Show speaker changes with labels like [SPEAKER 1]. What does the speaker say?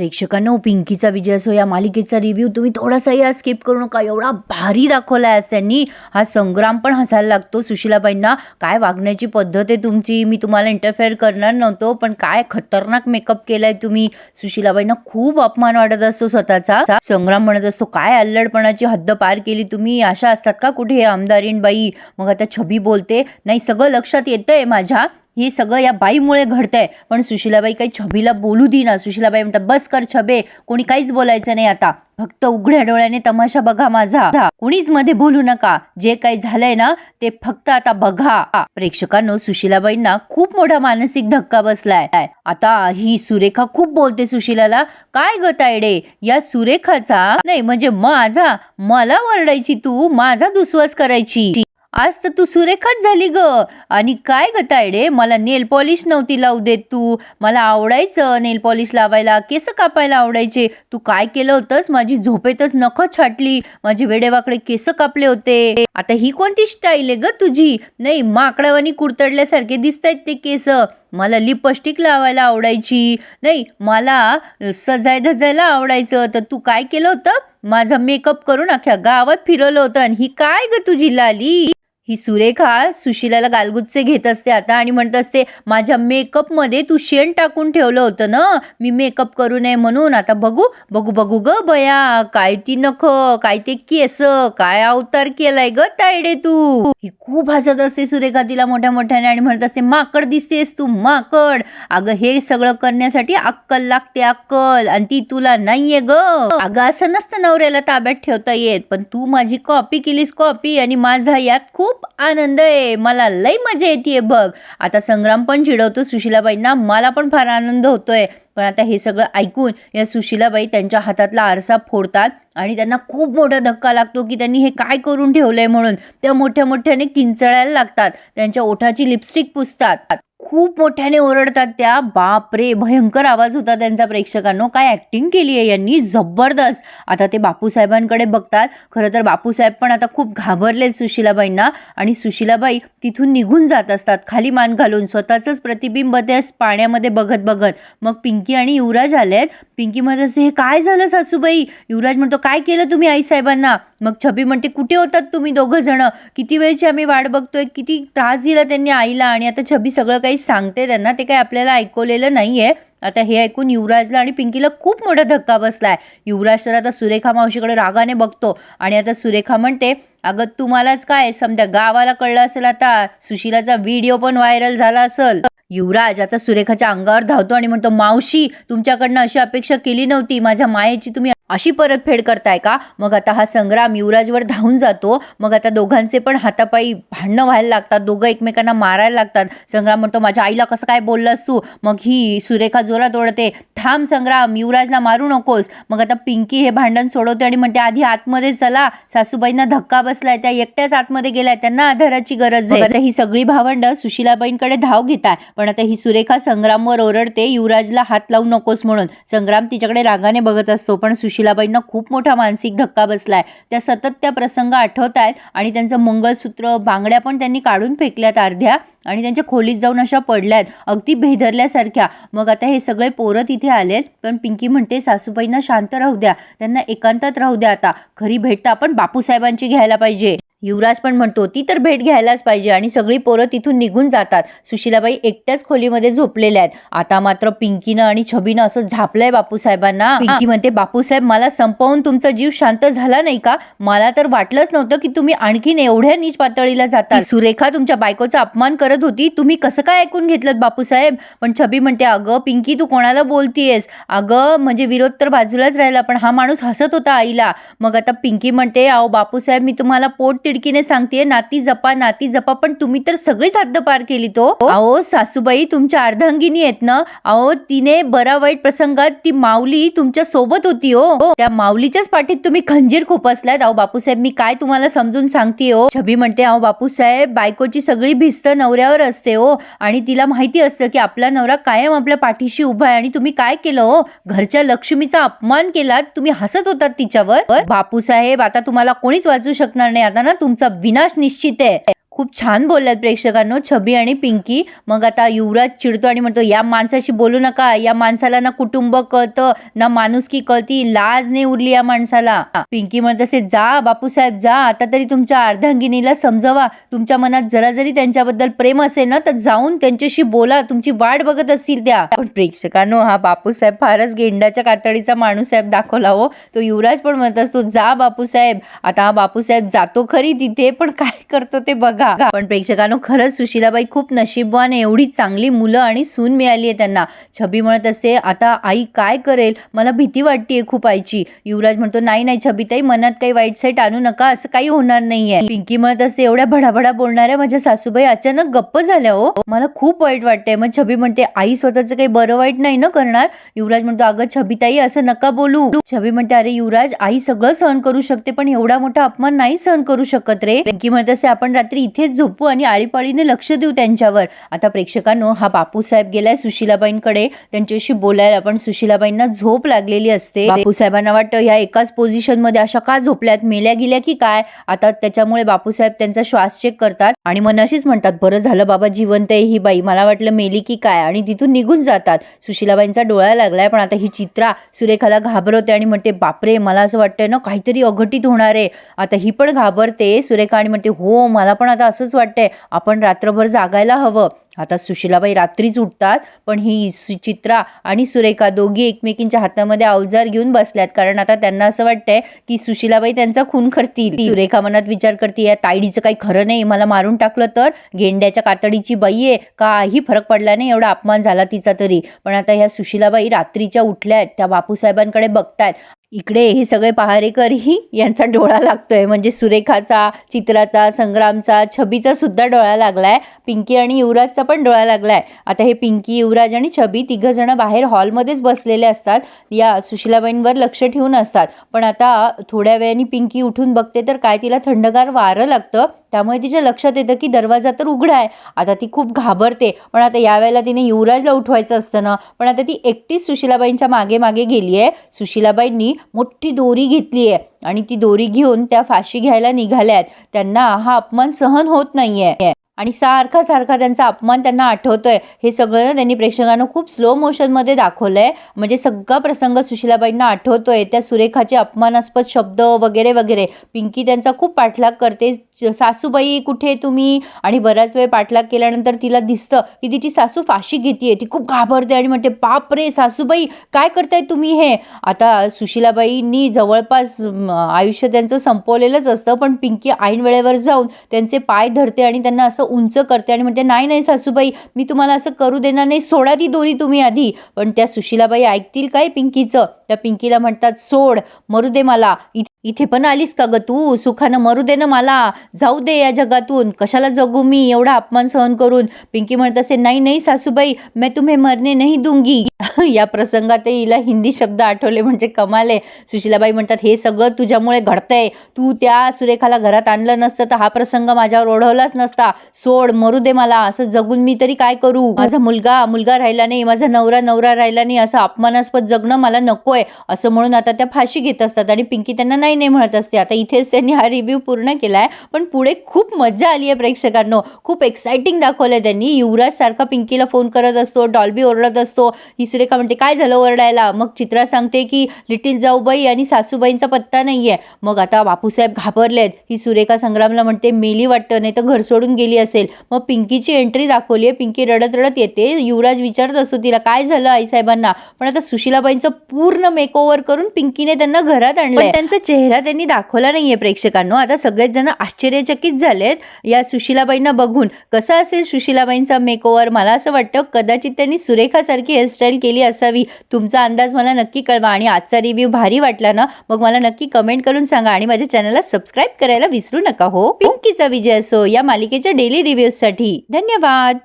[SPEAKER 1] प्रेक्षकांनो हो, पिंकीचा विजय असो या मालिकेचा रिव्ह्यू तुम्ही थोडासा या स्किप करू नका. एवढा भारी दाखवला आहे आज त्यांनी. हा संग्राम पण हसायला लागतो. सुशिलाबाईंना काय वागण्याची पद्धत आहे तुमची? मी तुम्हाला इंटरफेअर करणार नव्हतो पण काय खतरनाक मेकअप केलाय तुम्ही. सुशिलाबाईंना खूप अपमान वाटत असतो स्वतःचा. संग्राम म्हणत असतो काय अल्लडपणाची हद्द पार केली तुम्ही? अशा असतात का कुठे आमदारीन बाई? मग आता छबी बोलते नाही सगळं लक्षात येतंय माझ्या. हे सगळं या बाईमुळे घडतंय. पण सुशिलाबाई काही छबीला बोलू देईना सुशिलाबाई म्हणतात बस कर छबे. कोणी काहीच बोलायचं नाही आता. फक्त उघड्या डोळ्याने तमाशा बघा माझा. कोणीच मध्ये बोलू नका. जे काही झालंय ना ते फक्त आता बघा. प्रेक्षकांनो सुशिलाबाईंना खूप मोठा मानसिक धक्का बसलाय. आता ही सुरेखा खूप बोलते सुशिलाला. काय ग तायडे? या सुरेखाचा नाही म्हणजे माझा. मला वरडायची तू. माझा दुस्वास करायची. आज तर तू सुरेखाच झाली ग. आणि काय ग तायडे मला नेल पॉलिश नव्हती लावू देत तू. मला आवडायचं नेल पॉलिश लावायला केस कापायला आवडायचे. तू काय केलं होतंस? माझी झोपेतच नख छाटली. माझे वेडेवाकडे केस कापले होते. आता ही कोणती स्टाईल आहे ग तुझी? नाही माकडावानी कुरतडल्यासारखे दिसतायत ते केस. मला लिपस्टिक लावायला आवडायची. नाही मला सजाय धजायला आवडायचं. तर तू काय केलं होतं? माझा मेकअप करून अख्ख्या गावात फिरवलं होतं. आणि ही काय ग तुझी लाली? ही सुरेखा सुशिलाला गालगुच्चे घेत असते आता आणि म्हणत असते माझ्या मेकअपमध्ये तू शेण टाकून ठेवलं होतं ना? मी मेकअप करू नये म्हणून. आता बघू बघू बघू ग बया. काय ती नख काय ते केस काय अवतार केलाय ग तायडे तू. ही खूप हसत असते सुरेखा तिला मोठ्या मोठ्याने आणि म्हणत असते माकड दिसतेस तू माकड. अगं हे सगळं करण्यासाठी अक्कल लागते अक्कल. आणि ती तुला नाहीये ग. अगं असं नसतं नवऱ्याला ताब्यात ठेवता येत. पण तू माझी कॉपी केलीस कॉपी आणि माझा यात खूप आनंद आहे. मला लय मजा येते बघ. आता संग्राम पण चिडवतो सुशिलाबाईंना. मला पण फार आनंद होतोय. पण आता हे सगळं ऐकून या सुशिलाबाई त्यांच्या हातातला आरसा फोडतात आणि त्यांना खूप मोठा धक्का लागतो की त्यांनी हे काय करून ठेवलंय म्हणून. त्या मोठ्या मोठ्याने किंचळायला लागतात. त्यांच्या ओठाची लिपस्टिक पुसतात. खूप मोठ्याने ओरडतात त्या. बापरे भयंकर आवाज होता त्यांचा प्रेक्षकांनो. काय ॲक्टिंग केली आहे यांनी? जबरदस्त. आता ते बापूसाहेबांकडे बघतात. खरं तर बापूसाहेब पण आता खूप घाबरलेत सुशिलाबाईंना. आणि सुशिलाबाई तिथून निघून जात असतात. खाली मान घालून स्वतःचंच प्रतिबिंब त्या पाण्यामध्ये बघत बघत. मग पिंकी आणि युवराज आलेत. पिंकी म्हणत असते हे काय झालं सासूबाई? युवराज म्हणतो काय केलं तुम्ही आईसाहेबांना? मग छबी म्हणते कुठे होतात तुम्ही दोघं जण? किती वेळची आम्ही वाट बघतोय? किती त्रास दिला त्यांनी आईला आणि आता छबी सगळं काही सांगते त्यांना ते काही आपल्याला ऐकवलेलं नाहीये. आता हे ऐकून युवराजला आणि पिंकीला खूप मोठा धक्का बसलाय. युवराज तर आता सुरेखा मावशीकडे रागाने बघतो आणि आता सुरेखा म्हणते अगं तुम्हालाच काय? समजा गावाला कळलं असेल आता सुशिलाचा व्हिडिओ पण व्हायरल झाला असेल. युवराज आता सुरेखाच्या अंगावर धावतो आणि म्हणतो मावशी तुमच्याकडनं अशी अपेक्षा केली नव्हती. माझ्या मायेची तुम्ही अशी परतफेड करताय का? मग आता हा संग्राम युवराजवर धावून जातो. मग आता दोघांचे पण हातापायी भांडणं व्हायला लागतात. दोघं एकमेकांना मारायला लागतात. संग्राम म्हणतो माझ्या आईला कसं काय बोललास तू? मग ही सुरेखा जोरात ओढते थांब संग्राम युवराजला मारू नकोस. मग आता पिंकी हे भांडण सोडवते आणि म्हणते आधी आतमध्ये चला. सासूबाईंना धक्का बसलाय. त्या एकट्याच आतमध्ये गेलाय. त्यांना आधाराची गरज आहे. आता ही सगळी भावंड सुशिलाबाईंकडे धाव घेताय. पण आता ही सुरेखा संग्रामवर ओरडते युवराजला हात लावू नकोस म्हणून. संग्राम तिच्याकडे रागाने बघत असतो पण सुशिलाबाईंना खूप मोठा मानसिक धक्का बसलाय. त्या सतत त्या प्रसंग आठवत आहेत आणि त्यांचं मंगळसूत्र बांगड्या पण त्यांनी काढून फेकल्यात अर्ध्या आणि त्यांच्या खोलीत जाऊन अशा पडल्यात अगदी भेदरल्यासारख्या. मग आता हे सगळे पोरं तिथे आलेत पण पिंकी म्हणते सासूबाईंना शांत राहू द्या त्यांना एकांतात राहू द्या आता. खरी भेट तर आपण बापूसाहेबांची घ्यायला पाहिजे. युवराज पण म्हणतो ती तर भेट घ्यायलाच पाहिजे आणि सगळी पोरं तिथून निघून जातात. सुशिलाबाई एकट्याच खोलीमध्ये झोपलेल्या आहेत. आता मात्र पिंकीनं आणि छबीनं असं झापलंय बापूसाहेबांना. पिंकी म्हणते बापूसाहेब मला संपवून तुमचा जीव शांत झाला नाही का? मला तर वाटलंच नव्हतं की तुम्ही आणखीन एवढ्या नीच पातळीला जाता सुरेखा तुमच्या बायकोचा अपमान करत होती. तुम्ही कसं काय ऐकून घेतलं बापूसाहेब? पण छबी म्हणते अगं पिंकी तू कोणाला बोलतीयस? अगं म्हणजे विरोध तर बाजूलाच राहिला पण हा माणूस हसत होता आईला. मग आता पिंकी म्हणते अहो बापूसाहेब मी तुम्हाला पोट तिडकीने सांगते नाती जपा नाती जपा पण तुम्ही तर सगळीच हद्द पार केली तो. अहो सासूबाई तुमच्या अर्धांगिनी आहेत ना? अहो तिने बरा वाईट प्रसंगात ती माऊली तुमच्यासोबत होती हो. त्या माऊलीच्याच पाठीत तुम्ही खंजीर खोपसलात अहो बापूसाहेब मी काय तुम्हाला समजून सांगते हो? छबी म्हणते अहो बापूसाहेब बायकोची सगळी भिस्त नवऱ्यावर असते हो आणि तिला माहिती असतं की आपला नवरा कायम आपल्या पाठीशी उभा आहे आणि तुम्ही काय केलं हो? घरच्या लक्ष्मीचा अपमान केलात तुम्ही हसत होतात तिच्यावर. बापूसाहेब आता तुम्हाला कोणीच वाचू शकणार नाही. आता ना तुमचा विनाश निश्चित आहे. खूप छान बोलल्यात प्रेक्षकांनो छबी आणि पिंकी. मग आता युवराज चिडतो आणि म्हणतो या माणसाशी बोलू नका. या माणसाला ना कुटुंब कळतं ना माणुसकी कळती. लाज नाही उरली या माणसाला. पिंकी म्हणत असे जा बापूसाहेब जा. आता तरी तुमच्या अर्धांगिनीला समजवा. तुमच्या मनात जरा जरी त्यांच्याबद्दल प्रेम असेल ना तर जाऊन त्यांच्याशी बोला. तुमची वाट बघत असतील त्या. पण प्रेक्षकांनो हा बापूसाहेब फारच गेंडाच्या कातडीचा माणूस साहेब दाखवला हो. तो युवराज पण म्हणत असतो जा बापूसाहेब. आता हा बापूसाहेब जातो खरी तिथे पण काय करतो ते बघा. पण प्रेक्षकांनो खरंच सुशीलाबाई खूप नशीबवान आहे. एवढी चांगली मुलं आणि सून मिळाली आहे त्यांना. छबी म्हणत असते आता आई काय करेल? मला भीती वाटते खूप आईची. युवराज म्हणतो नाही नाही छबीताई मनात काही वाईट साईट आणू नका. असं काही होणार नाहीये. पिंकी म्हणत असते एवढ्या भडाभडा बोलणाऱ्या माझ्या सासूबाई. अचानक गप्प झाल्या हो. मला खूप वाईट वाटतंय. मग छबी म्हणते आई स्वतःचं काही बरं वाईट नाही ना करणार? युवराज म्हणतो अगं छबीताई असं नका बोलू. छबी म्हणते अरे युवराज आई सगळं सहन करू शकते पण एवढा मोठा अपमान नाही सहन करू शकत रे. पिंकी म्हणत असते आपण रात्री इथेच झोपू आणि आळीपाळीने लक्ष देऊ त्यांच्यावर. आता प्रेक्षकांनो हा बापूसाहेब गेलाय सुशीलाबाईंकडे. त्यांच्याशी बोलायला पण सुशीलाबाईंना झोप लागलेली असते. बापूसाहेबांना वाटतं ह्या एकाच पोझिशनमध्ये अशा का झोपल्यात? मेल्या गेल्या की काय? आता त्याच्यामुळे बापूसाहेब त्यांचा श्वास चेक करतात आणि मनाशीच म्हणतात बरं झालं बाबा जिवंत आहे ही बाई. मला वाटलं मेली की काय? आणि तिथून निघून जातात. सुशीलाबाईंचा डोळा लागलाय पण आता ही चित्रा सुरेखाला घाबरवते आणि म्हणते बापरे मला असं वाटतंय ना काहीतरी अघटित होणार आहे. आता ही पण घाबरते सुरेखा आणि म्हणते हो मला पण आता असंच वाटतंय आपण रात्रभर जागायला हवं. आता सुशीलाबाई रात्रीच उठतात पण ही सु- चित्रा आणि सुरेखा दोघी एकमेकींच्या हातामध्ये अवजार घेऊन बसल्यात. कारण आता त्यांना असं वाटतंय की सुशीलाबाई त्यांचा खून करतील. सुरेखा मनात विचार करते या तायडीचं काही खरं नाही मला मारून टाकलं तर? गेंड्याच्या कातडीची बाई आहे काही फरक पडला नाही एवढा अपमान झाला तिचा तरी. पण आता ह्या सुशीलाबाई रात्रीच्या उठल्यात त्या बापूसाहेबांकडे बघतायत. इकडे हे सगळे पहारेकरही यांचा डोळा लागतोय. म्हणजे सुरेखाचा चित्राचा संग्रामचा छबीचा सुद्धा डोळा लागलाय. पिंकी आणि युवराजचा पण डोळा लागलाय. आता हे पिंकी युवराज आणि छबी तिघंजणं जण बाहेर हॉलमध्येच बसलेले असतात. या सुशीलाबाईंवर लक्ष ठेवून असतात. पण आता थोड्या वेळाने पिंकी उठून बघते तर काय तिला थंडगार वारं लागतं. त्यामुळे तिच्या लक्षात येतं की दरवाजा तर उघडा आहे. आता ती खूप घाबरते. पण आता यावेळेला तिने युवराजला उठवायचं असतं ना. पण आता ती एकटीच सुशीलाबाईंच्या मागे मागे गेली आहे सुशीलाबाईंनी मोठी दोरी घेतली आहे. आणि ती दोरी घेऊन त्या फाशी घ्यायला निघाल्यात. त्यांना हा अपमान सहन होत नाहीये. आणि सारखा सारखा त्यांचा अपमान त्यांना आठवतोय. हे सगळं त्यांनी प्रेक्षकांना खूप स्लो मोशनमध्ये दाखवलंय. म्हणजे सगळा प्रसंग सुशीलाबाईंना आठवतोय. त्या सुरेखाचे अपमानास्पद शब्द वगैरे वगैरे. पिंकी त्यांचा खूप पाठलाग करते. सासूबाई कुठे तुम्ही? आणि बराच वेळ पाठलाग केल्यानंतर तिला दिसतं की तिची सासू फाशी घेते ती खूप घाबरते आणि म्हणते बाप रे सासूबाई काय करताय तुम्ही हे? आता सुशीलाबाईंनी जवळपास आयुष्य त्यांचं संपवलेलंच असतं. पण पिंकी ऐन वेळेवर जाऊन त्यांचे पाय धरते आणि त्यांना असं उंच करते आणि म्हणते नाही नाही सासूबाई मी तुम्हाला असं करू देणार नाही. सोडा ती दोरी तुम्ही आधी. पण त्या सुशीलाबाई ऐकतील काय पिंकीचं? त्या पिंकीला म्हणतात सोड मरू दे मला. इथे इथे पण आलीस का ग तू? सुखानं मरू दे ना मला. जाऊ दे या जगातून. कशाला जगू मी? एवढा अपमान सहन करून. पिंकी म्हणत असे नाही नाही सासूबाई मैं तुम्हे मरने नाही दूंगी. या प्रसंगातही हिला हिंदी शब्द आठवले म्हणजे कमाल. आहे सुशीलाबाई म्हणतात हे सगळं तुझ्यामुळे घडतंय. तू त्या सुरेखाला घरात आणलं नसतं तर हा प्रसंग माझ्यावर ओढवलाच नसता. सोड मरू दे मला. असं जगून मी तरी काय करू? माझा मुलगा मुलगा राहिला नाही. माझा नवरा नवरा राहिला नाही. असं अपमानास्पद जगणं मला नकोय. असं म्हणून आता त्या फाशी घेत असतात आणि पिंकी त्यांना नाही नाही म्हणत असते. आता इथेच त्यांनी हा रिव्ह्यू पूर्ण केला आहे पण पुढे खूप मजा आली आहे प्रेक्षकांनो. खूप एक्साइटिंग आहे त्यांनी. युवराज सारखा पिंकीला फोन करत असतो. डॉल्बी ओरडत असतो. ही सुरेखा म्हणते काय झालं ओरडायला? मग चित्रा सांगते की लिटिल जाऊबाई आणि सासूबाईंचा पत्ता नाहीये. मग आता बापूसाहेब घाबरलेत. ही सुरेखा संग्रामला म्हणते मेली वाटतं नाही तर घर सोडून गेली असेल. मग पिंकीची एंट्री दाखवली आहे. पिंकी रडत रडत येते. युवराज विचारत असतो तिला काय झालं आईसाहेबांना? पण आता सुशीलाबाईंचं पूर्ण मेकओव्हर करून पिंकीने त्यांना घरात आणलंय. त्यांचं चेहरा त्यांनी दाखवला नाही आहे प्रेक्षकांनो. आता सगळेच जण आश्चर्यचकित झालेत. या सुशीलाबाईंना बघून कसा असेल सुशीलाबाईंचा मेकओव्हर मला असं वाटतं कदाचित त्यांनी सुरेखासारखी हेअरस्टाईल केली असावी. तुमचा अंदाज मला नक्की कळवा आणि आजचा रिव्ह्यू भारी वाटला ना? मग मला नक्की कमेंट करून सांगा आणि माझ्या चॅनलला सबस्क्राईब करायला विसरू नका हो. पिंकीचा विजय असो या मालिकेच्या डेली रिव्ह्यूजसाठी धन्यवाद!